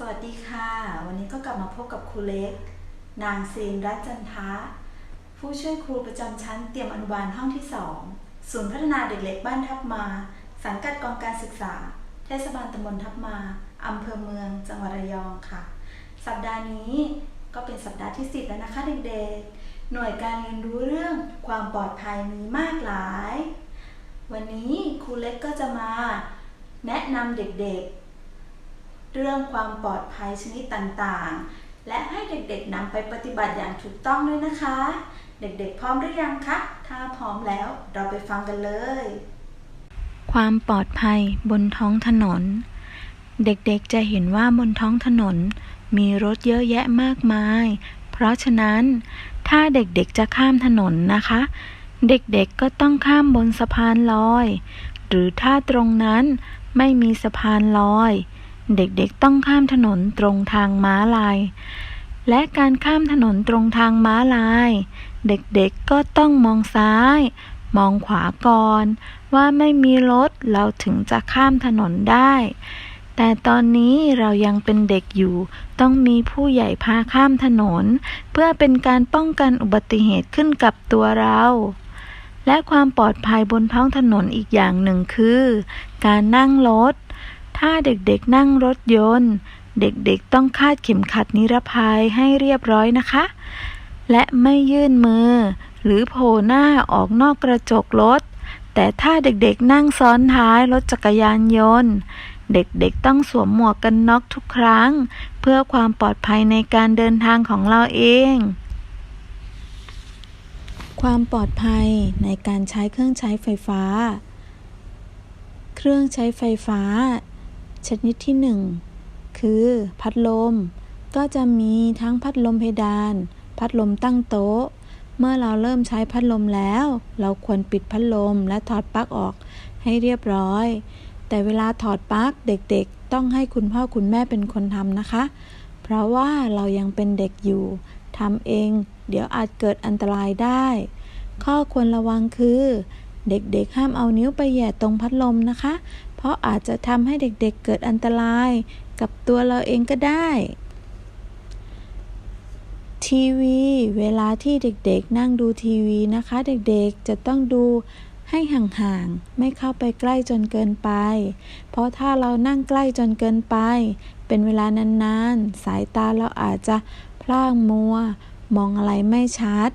สวัสดีค่ะ วันนี้ก็กลับมาพบกับครูเล็ก นางเซนรัตจันทะ ผู้ช่วยครูประจำชั้นเตรียมอนุบาลห้องที่2ศูนย์พัฒนาเด็กเล็กบ้านทับมา สังกัดกองการศึกษา เทศบาลตำบลทับมาอำเภอเมือง จังหวัดระยองค่ะ สัปดาห์นี้ก็เป็นสัปดาห์ที่10แล้วนะคะเด็กๆ หน่วยการเรียนรู้เรื่องความปลอดภัยมีมากหลาย วันนี้ครูเล็กก็จะมา แนะนำเด็กๆ เรื่องความปลอดภัยชนิดต่างๆ และให้เด็กๆนำไปปฏิบัติอย่างถูกต้องด้วยนะคะ เด็กๆ พร้อมหรือยังคะ ถ้าพร้อมแล้วเราไปฟังกันเลย ความปลอดภัยบนท้องถนน เด็กๆจะเห็นว่าบนท้องถนน มีรถเยอะแยะมากมาย เพราะฉะนั้น ถ้าเด็กๆจะข้ามถนนนะคะ เด็กๆก็ต้องข้ามบนสะพานลอย หรือถ้าตรงนั้นไม่มีสะพานลอย เด็กๆต้องข้ามถนนตรงทางม้าลาย และการข้ามถนนตรงทางม้าลาย เด็กๆก็ต้องมองซ้าย มองขวาก่อน ว่าไม่มีรถเราถึงจะข้ามถนนได้ แต่ตอนนี้เรายังเป็นเด็กอยู่ ต้องมีผู้ใหญ่พาข้ามถนน เพื่อเป็นการป้องกันอุบัติเหตุขึ้นกับตัวเราและความปลอดภัยบนท้องถนนอีกอย่างหนึ่งคือ การนั่งรถ ถ้าเด็กๆนั่งรถยนต์ เด็กๆต้องคาดเข็มขัดนิรภัยให้เรียบร้อยนะคะ และไม่ยื่นมือ หรือโผล่หน้าออกนอกกระจกรถ แต่ถ้าเด็กๆนั่งซ้อนท้ายรถจักรยานยนต์ เด็กๆต้องสวมหมวกกันน็อกทุกครั้ง เพื่อความปลอดภัยในการเดินทางของเราเองความปลอดภัยในการใช้เครื่องใช้ไฟฟ้า เครื่องใช้ไฟฟ้า ชนิดที่ 1 คือ พัดลม ก็จะมีทั้งพัดลมเพดาน พัดลมตั้งโต๊ะ เมื่อเราเริ่มใช้พัดลมแล้ว เราควรปิดพัดลมและถอดปลั๊กออกให้เรียบร้อย แต่เวลาถอดปลั๊กเด็กๆ ต้องให้คุณพ่อคุณแม่เป็นคนทำนะคะ เพราะว่าเรายังเป็นเด็กอยู่ทำเอง เดี๋ยวอาจเกิดอันตรายได้ ข้อควรระวังคือ เด็กๆ ห้ามเอานิ้วไปแหย่ตรงพัดลมนะคะ เพราะอาจจะทำให้เด็กๆเกิดอันตรายกับตัวเราเองก็ได้ ทีวี เวลาที่เด็กๆ นั่งดูทีวีนะคะ เด็กๆจะต้องดูให้ห่างๆ ไม่เข้าไปใกล้จนเกินไป เพราะถ้าเรานั่งใกล้จนเกินไป เป็นเวลานานๆ สายตาเราอาจจะพลางมัว มองอะไรไม่ชัด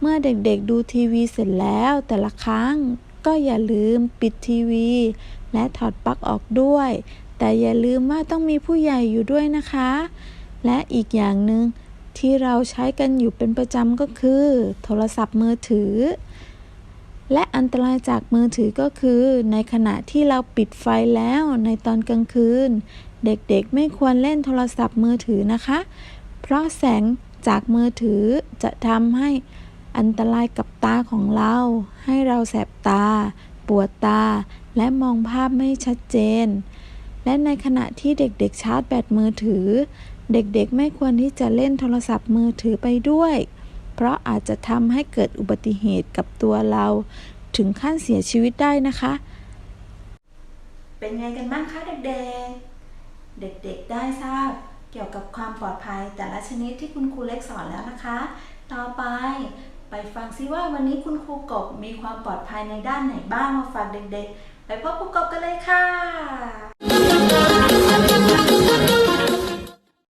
เมื่อเด็กๆดูทีวีเสร็จแล้วแต่ละครั้งก็อย่าลืมปิดทีวี และถอดปลั๊กออกด้วย แต่อย่าลืมว่าต้องมีผู้ใหญ่อยู่ด้วยนะคะ และอีกอย่างหนึ่งที่เราใช้กันอยู่เป็นประจำก็คือ โทรศัพท์มือถือ และอันตรายจากมือถือก็คือ ในขณะที่เราปิดไฟแล้วในตอนกลางคืน เด็กๆไม่ควรเล่นโทรศัพท์มือถือนะคะ เพราะแสงจากมือถือจะทำให้อันตรายกับตาของเรา ให้เราแสบตา ปวดตา และมองภาพไม่ชัดเจน และในขณะที่เด็กๆชาร์จแบตมือถือ เด็กๆไม่ควรที่จะเล่นโทรศัพท์มือถือไปด้วย เพราะอาจจะทำให้เกิดอุบัติเหตุกับตัวเรา ถึงขั้นเสียชีวิตได้นะคะ เป็นไงกันบ้างคะเด็กๆ เด็กๆได้ทราบเกี่ยวกับความปลอดภัยแต่ละชนิดที่คุณครูเล็กสอนแล้วนะคะ ต่อไป ไปฟังซิว่าวันนี้คุณครูกบมีความปลอดภัยในด้านไหนบ้างมาฝากเด็กๆ ไปพบครูกบกันเลยค่ะ